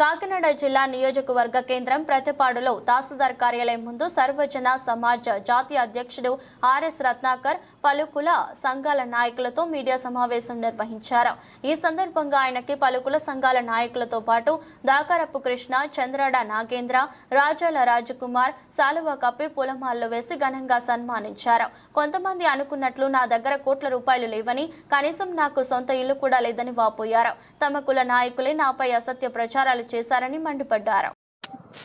కాకినాడ జిల్లా నియోజకవర్గ కేంద్రం ప్రతిపాడులో తహసీల్దార్ కార్యాలయం ముందు సర్వజన సమాజ్ జాతీయ అధ్యక్షుడు ఆర్ఎస్ రత్నాకర్ పలు కుల సంఘాల నాయకులతో మీడియా సమావేశం నిర్వహించారు. ఈ సందర్భంగా ఆయనకి పలు కుల సంఘాల నాయకులతో పాటు దాకరపు కృష్ణ చంద్రాడ నాగేంద్ర రాజాల రాజకుమార్ సాలువ కప్పి పూలమాలలు వేసి ఘనంగా సన్మానించారు. కొంతమంది అనుకున్నట్లు నా దగ్గర కోట్ల రూపాయలు లేవని కనీసం నాకు సొంత ఇల్లు కూడా లేదని వాపోయారు. తమ కుల నాయకులే నాపై అసత్య ప్రచారాలు చేశారని మండిపడ్డారు.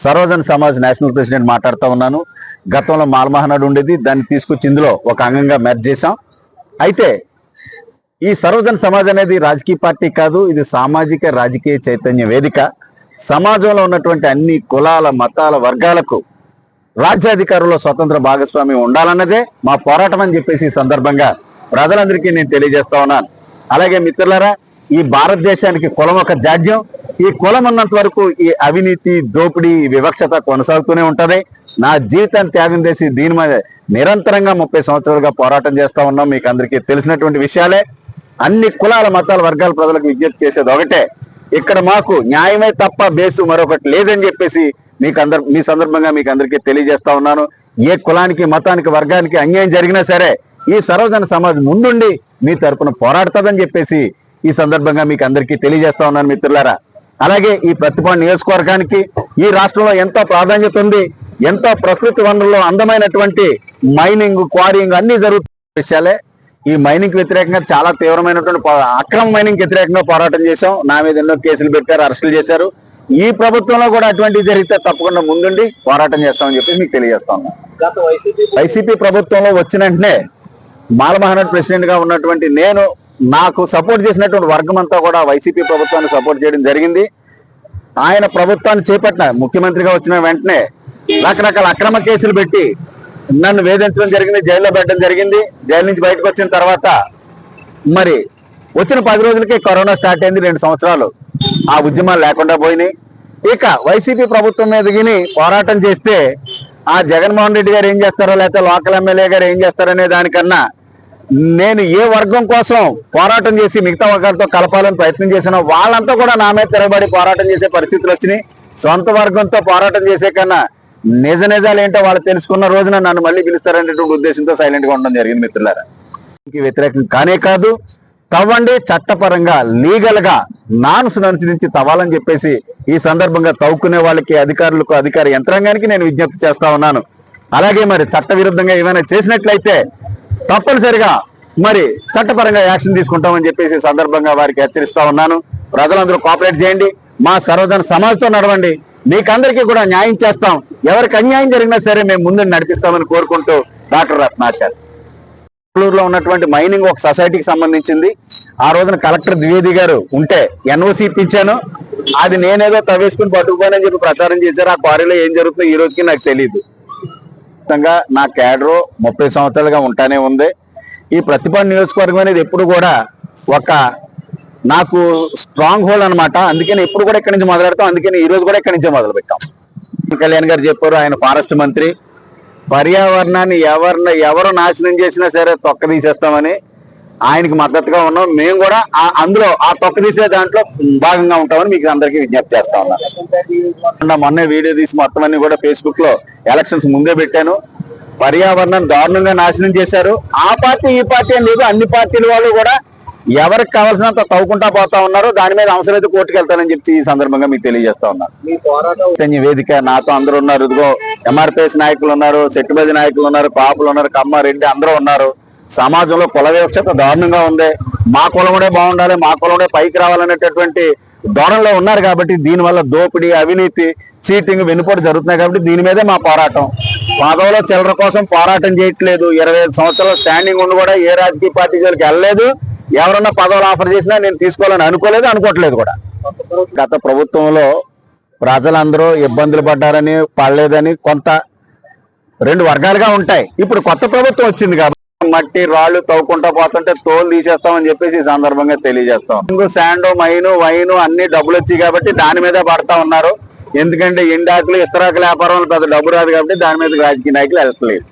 సర్వజన్ సమాజ్ నేషనల్ ప్రెసిడెంట్ మాట్లాడుతూ ఉన్నాను. గతంలో మాల్మహనాడు ఉండేది. దాన్ని తీసుకొచ్చి ఇందులో ఒక అంగంగా మెర్జ్ చేశాం. అయితే ఈ సర్వజన సమాజ్ అనేది రాజకీయ పార్టీ కాదు. ఇది సామాజిక రాజకీయ చైతన్య వేదిక. సమాజంలో ఉన్నటువంటి అన్ని కులాల మతాల వర్గాలకు రాజ్యాధికారుల్లో స్వతంత్ర భాగస్వామ్యం ఉండాలన్నదే మా పోరాటం అని చెప్పేసి సందర్భంగా ప్రజలందరికీ నేను తెలియజేస్తా ఉన్నాను. అలాగే మిత్రులారా ఈ భారతదేశానికి కులం ఒక జాడ్యం ఈ కులం ఉన్నంత వరకు ఈ అవినీతి దోపిడీ వివక్షత కొనసాగుతూనే ఉంటది. నా జీవితాన్ని త్యాగం చేసి దీని మీద నిరంతరంగా ముప్పై సంవత్సరాలుగా పోరాటం చేస్తా ఉన్నాం. మీకు అందరికీ తెలిసినటువంటి విషయాలే. అన్ని కులాల మతాల వర్గాల ప్రజలకు విజ్ఞప్తి చేసేది ఒకటే. ఇక్కడ మాకు న్యాయమే తప్ప బేసు మరొకటి లేదని చెప్పేసి మీకు అందరు మీ సందర్భంగా మీకు అందరికీ తెలియజేస్తా ఉన్నాను. ఏ కులానికి మతానికి వర్గానికి అన్యాయం జరిగినా సరే ఈ సర్వజన సమాజం ముందుండి మీ తరపున పోరాడుతుందని చెప్పేసి ఈ సందర్భంగా మీకు అందరికీ తెలియజేస్తా ఉన్నాను మిత్రులారా. అలాగే ఈ ప్రతిపాడు నియోజకవర్గానికి ఈ రాష్ట్రంలో ఎంతో ప్రాధాన్యత ఉంది ఎంతో ప్రకృతి వనరుల్లో అందమైనటువంటి మైనింగ్ క్వారింగ్ అన్ని జరుగుతున్న విషయాలే. ఈ మైనింగ్ వ్యతిరేకంగా చాలా తీవ్రమైనటువంటి అక్రమ మైనింగ్ వ్యతిరేకంగా పోరాటం చేశాం. నా మీద ఎన్నో కేసులు పెట్టారు అరెస్టులు చేశారు. ఈ ప్రభుత్వంలో కూడా అటువంటివి జరిగితే తప్పకుండా ముందుండి పోరాటం చేస్తామని చెప్పి మీకు తెలియజేస్తా ఉన్నాం. వైసీపీ ప్రభుత్వంలో వచ్చిన వెంటనే మాలమహనాడు ప్రెసిడెంట్గా ఉన్నటువంటి నేను నాకు సపోర్ట్ చేసినటువంటి వర్గం అంతా కూడా వైసీపీ ప్రభుత్వాన్ని సపోర్ట్ చేయడం జరిగింది. ఆయన ప్రభుత్వాన్ని చేపట్టిన ముఖ్యమంత్రిగా వచ్చిన వెంటనే రకరకాల అక్రమ కేసులు పెట్టి నన్ను వేధించడం జరిగింది జైల్లో పెట్టడం జరిగింది. జైలు నుంచి బయటకు వచ్చిన తర్వాత మరి వచ్చిన పది రోజులకే కరోనా స్టార్ట్ అయింది రెండు సంవత్సరాలు. ఆ ఉద్యమాలు లేకుండా పోయినాయి. ఇక వైసీపీ ప్రభుత్వం మీద పోరాటం చేస్తే ఆ జగన్మోహన్ రెడ్డి గారు ఏం చేస్తారో లేకపోతే లోకల్ ఎమ్మెల్యే గారు ఏం చేస్తారనే దానికన్నా నేను ఏ వర్గం కోసం పోరాటం చేసి మిగతా వర్గాలతో కలపాలని ప్రయత్నం చేసినా వాళ్ళంతా కూడా నా మీద తిరగబడి పోరాటం చేసే పరిస్థితులు వచ్చినాయి. సొంత వర్గంతో పోరాటం చేసే కన్నా నిజ నిజాలు ఏంటో వాళ్ళు తెలుసుకున్న రోజున నన్ను మళ్ళీ పిలుస్తారనేటువంటి ఉద్దేశంతో సైలెంట్గా ఉండడం జరిగింది మిత్రులారా. వ్యతిరేకం కానే కాదు తవ్వండి చట్టపరంగా లీగల్గా నాన్స్ అనుసరించి తవ్వాలని చెప్పేసి ఈ సందర్భంగా తవ్వుకునే వాళ్ళకి అధికారులకు అధికార యంత్రాంగానికి నేను విజ్ఞప్తి చేస్తా ఉన్నాను. అలాగే మరి చట్ట విరుద్ధంగా ఏమైనా చేసినట్లయితే తప్పనిసరిగా మరి చట్టపరంగా యాక్షన్ తీసుకుంటామని చెప్పేసి సందర్భంగా వారికి హెచ్చరిస్తా ఉన్నాను. ప్రజలందరూ కోఆపరేట్ చేయండి. మా సర్వజన సమాజంతో నడవండి. మీకందరికీ కూడా న్యాయం చేస్తాం. ఎవరికి అన్యాయం జరిగినా సరే మేము ముందు నడిపిస్తామని కోరుకుంటూ డాక్టర్ రత్నాచార్ బెంగళూరులో ఉన్నటువంటి మైనింగ్ ఒక సొసైటీకి సంబంధించింది. ఆ రోజున కలెక్టర్ ద్వివేది గారు ఉంటే ఎన్ఓసి ఇప్పించాను. అది నేనేదో తవ్వేసుకుని పట్టుకుపోయానని చెప్పి ప్రచారం చేశారు. ఆ క్వారీలో ఏం జరుగుతుందో ఈ రోజుకి నాకు తెలియదు వ్యాప్తంగా నా క్యాడరు ముప్పై సంవత్సరాలుగా ఉంటానే ఉంది. ఈ ప్రతిపాడు నియోజకవర్గం అనేది ఎప్పుడు కూడా ఒక నాకు స్ట్రాంగ్ హోల్డ్ అనమాట అందుకని ఎప్పుడు కూడా ఇక్కడి నుంచి మొదలెడతాం. అందుకని ఈ రోజు కూడా ఇక్కడి నుంచే మొదలు పెట్టాం కళ్యాణ్ గారు చెప్పారు ఆయన ఫారెస్ట్ మంత్రి. పర్యావరణాన్ని ఎవరిని ఎవరు నాశనం చేసినా సరే తొక్క తీసేస్తామని ఆయనకి మద్దతుగా ఉన్నాం. మేము కూడా ఆ- అందులో ఆ తొక్క తీసే దాంట్లో భాగంగా ఉంటామని మీకు అందరికీ విజ్ఞప్తి చేస్తా ఉన్నాను మొన్నే వీడియో తీసి మొత్తం అన్ని కూడా ఫేస్బుక్లో ఎలక్షన్స్ ముందే పెట్టాను. పర్యావరణం దారుణంగా నాశనం చేశారు. ఆ పార్టీ ఈ పార్టీ అని లేదు. అన్ని పార్టీల వాళ్ళు కూడా ఎవరికి కావాల్సినంత తవ్వుకుంటా పోతా ఉన్నారు. దాని మీద అవసరమైతే కోర్టుకు వెళ్తానని చెప్పి ఈ సందర్భంగా మీకు తెలియజేస్తా ఉన్నాను వేదిక నాతో అందరూ ఉన్నారు. ఇదిగో ఎంఆర్పిఎస్ నాయకులు ఉన్నారు. సెట్టుబది నాయకులు ఉన్నారు. కాపులు ఉన్నారు. కమ్మారెడ్డి అందరూ ఉన్నారు. సమాజంలో కుల వివక్షత దారుణంగా ఉంది. మా కులముడే బాగుండాలి మా కులముడే పైకి రావాలనేటటువంటి ధోరణిలో ఉన్నారు కాబట్టి దీనివల్ల దోపిడీ అవినీతి చీటింగ్ వెనుపోటు జరుగుతున్నాయి కాబట్టి దీని మీదే మా పోరాటం. పదవుల చిల్లర కోసం పోరాటం చేయట్లేదు. ఇరవై ఐదు సంవత్సరాల స్టాండింగ్ ఉండి కూడా ఏ రాజకీయ పార్టీ జోలికి వెళ్ళలేదు. ఎవరన్నా పదవులు ఆఫర్ చేసినా నేను తీసుకోవాలని అనుకోలేదు అనుకోవట్లేదు కూడా. గత ప్రభుత్వంలో ప్రజలందరూ ఇబ్బందులు పడ్డారని పడలేదని కొంత రెండు వర్గాలుగా ఉంటాయి. ఇప్పుడు కొత్త ప్రభుత్వం వచ్చింది కాబట్టి మట్టి రాళ్ళు తవ్వుకుంటా పోతుంటే తోలు తీసేస్తామని చెప్పేసి ఈ సందర్భంగా తెలియజేస్తాం. ఇంకో శాండ్ మైను వైను అన్ని డబ్బులు వచ్చాయి కాబట్టి దాని మీదే పడతా ఉన్నారు. ఎందుకంటే ఎండాకులు ఇస్తరాకుల వ్యాపారంలో పెద్ద డబ్బు రాదు కాబట్టి దాని మీద రాజకీయ నాయకులు వెళ్ళట్లేదు.